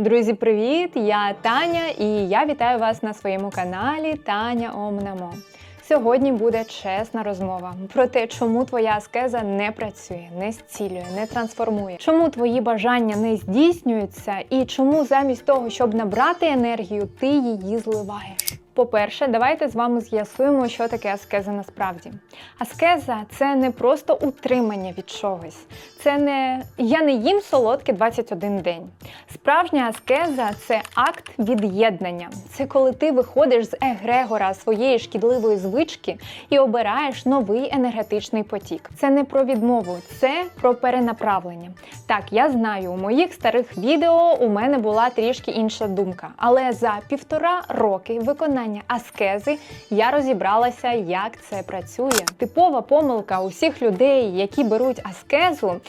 Друзі, привіт! Я Таня і я вітаю вас на своєму каналі Таня Омнамо. Сьогодні буде чесна розмова про те, чому твоя аскеза не працює, не зцілює, не трансформує, чому твої бажання не здійснюються, і чому замість того, щоб набрати енергію, ти її зливаєш. По-перше, давайте з вами з'ясуємо, що таке аскеза насправді. Аскеза це не просто утримання від чогось. Це не я не їм солодке 21 день. Справжня аскеза це акт від'єднання. Це коли ти виходиш з егрегора своєї шкідливої звички і обираєш новий енергетичний потік. Це не про відмову, це про перенаправлення. Так, я знаю, у моїх старих відео у мене була трішки інша думка, але за півтора роки виконання аскези я розібралася, як це працює. Типова помилка усіх людей, які беруть аскезу,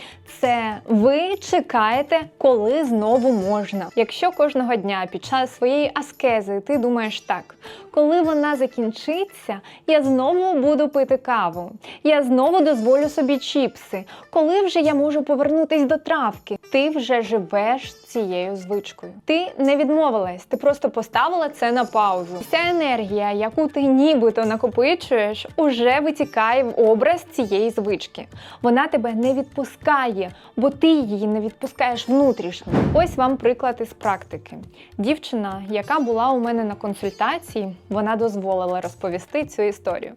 це ви чекаєте, коли знову можна. Якщо кожного дня під час своєї аскези ти думаєш так, коли вона закінчиться, я знову буду пити каву, я знову дозволю собі чіпси. Коли вже я можу повернутись до травки, ти вже живеш цією звичкою. Ти не відмовилась, ти просто поставила це на паузу. Вся енергія, яку ти нібито накопичуєш, уже витікає в образ цієї звички. Вона тебе не відпускає, бо ти її не відпускаєш внутрішньо. Ось вам приклад із практики. Дівчина, яка була у мене на консультації, вона дозволила розповісти цю історію.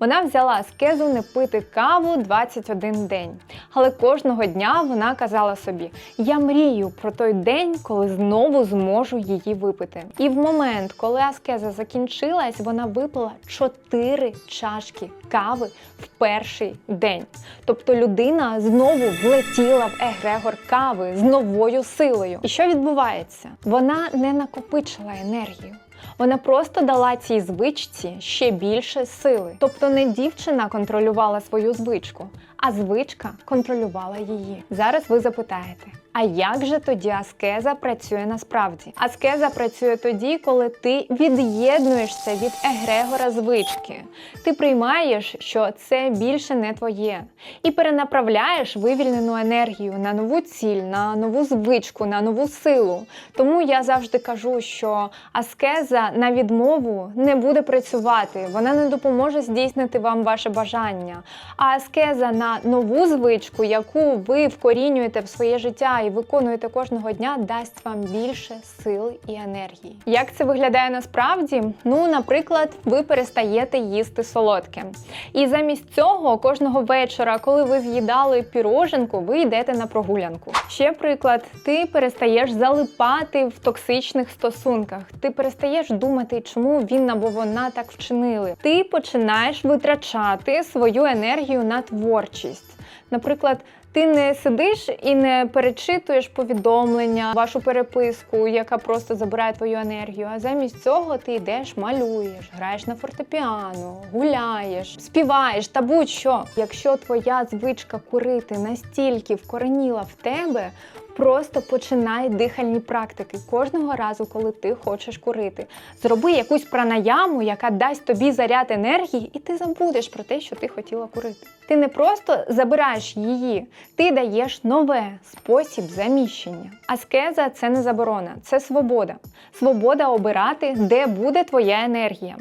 Вона взяла аскезу не пити каву 21 день. Але кожного дня вона казала собі: Я мрію про той день, коли знову зможу її випити. І в момент, коли аскеза закінчилась, вона випила 4 чашки кави в перший день. Тобто людина знову влетіла в егрегор кави з новою силою. І що відбувається? Вона не накопичила енергію. Вона просто дала цій звичці ще більше сили. Тобто не дівчина контролювала свою звичку, а звичка контролювала її. Зараз ви запитаєте. А як же тоді аскеза працює насправді? Аскеза працює тоді, коли ти від'єднуєшся від егрегора звички. Ти приймаєш, що це більше не твоє, і перенаправляєш вивільнену енергію на нову ціль, на нову звичку, на нову силу. Тому я завжди кажу, що аскеза на відмову не буде працювати, вона не допоможе здійснити вам ваше бажання. А аскеза на нову звичку, яку ви вкорінюєте в своє життя і виконуєте кожного дня, дасть вам більше сили і енергії. Як це виглядає насправді? Ну, наприклад, ви перестаєте їсти солодке. І замість цього кожного вечора, коли ви з'їдали піроженку, ви йдете на прогулянку. Ще приклад, ти перестаєш залипати в токсичних стосунках. Ти перестаєш думати, чому він або вона так вчинили. Ти починаєш витрачати свою енергію на творчість. Наприклад, ти не сидиш і не перечитуєш повідомлення, вашу переписку, яка просто забирає твою енергію. А замість цього ти йдеш, малюєш, граєш на фортепіано, гуляєш, співаєш та будь-що. Якщо твоя звичка курити настільки вкореніла в тебе. Просто починай дихальні практики кожного разу, коли ти хочеш курити. Зроби якусь пранаяму, яка дасть тобі заряд енергії, і ти забудеш про те, що ти хотіла курити. Ти не просто забираєш її, ти даєш нове спосіб заміщення. Аскеза це не заборона, це свобода. Свобода обирати, де буде твоя енергія.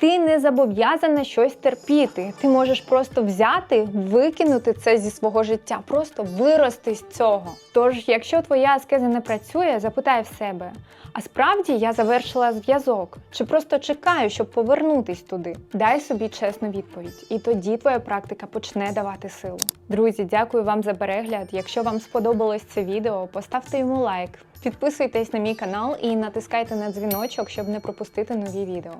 Ти не зобов'язана щось терпіти. Ти можеш просто взяти, викинути це зі свого життя, просто вирости з цього. Тож, якщо твоя аскеза не працює, запитай в себе: а справді я завершила зв'язок? Чи просто чекаю, щоб повернутись туди? Дай собі чесну відповідь, і тоді твоя практика почне давати силу. Друзі, дякую вам за перегляд. Якщо вам сподобалось це відео, поставте йому лайк. Підписуйтесь на мій канал і натискайте на дзвіночок, щоб не пропустити нові відео.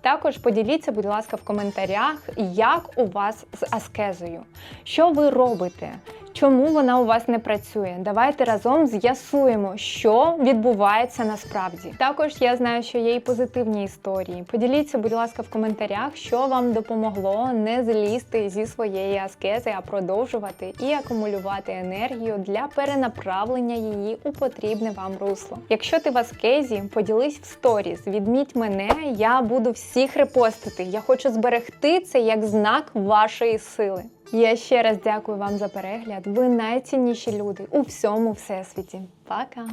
Також поділіться, будь ласка, в коментарях, як у вас з аскезою. Що ви робите? Чому вона у вас не працює? Давайте разом з'ясуємо, що відбувається насправді. Також я знаю, що є і позитивні історії. Поділіться, будь ласка, в коментарях, що вам допомогло не злізти зі своєї аскези, а продовжувати і акумулювати енергію для перенаправлення її у потрібне вам русло. Якщо ти в аскезі, поділись в сторіс, відміть мене, я буду всіх репостити. Я хочу зберегти це як знак вашої сили. Я ще раз дякую вам за перегляд. Ви найцінніші люди у всьому всесвіті. Пока!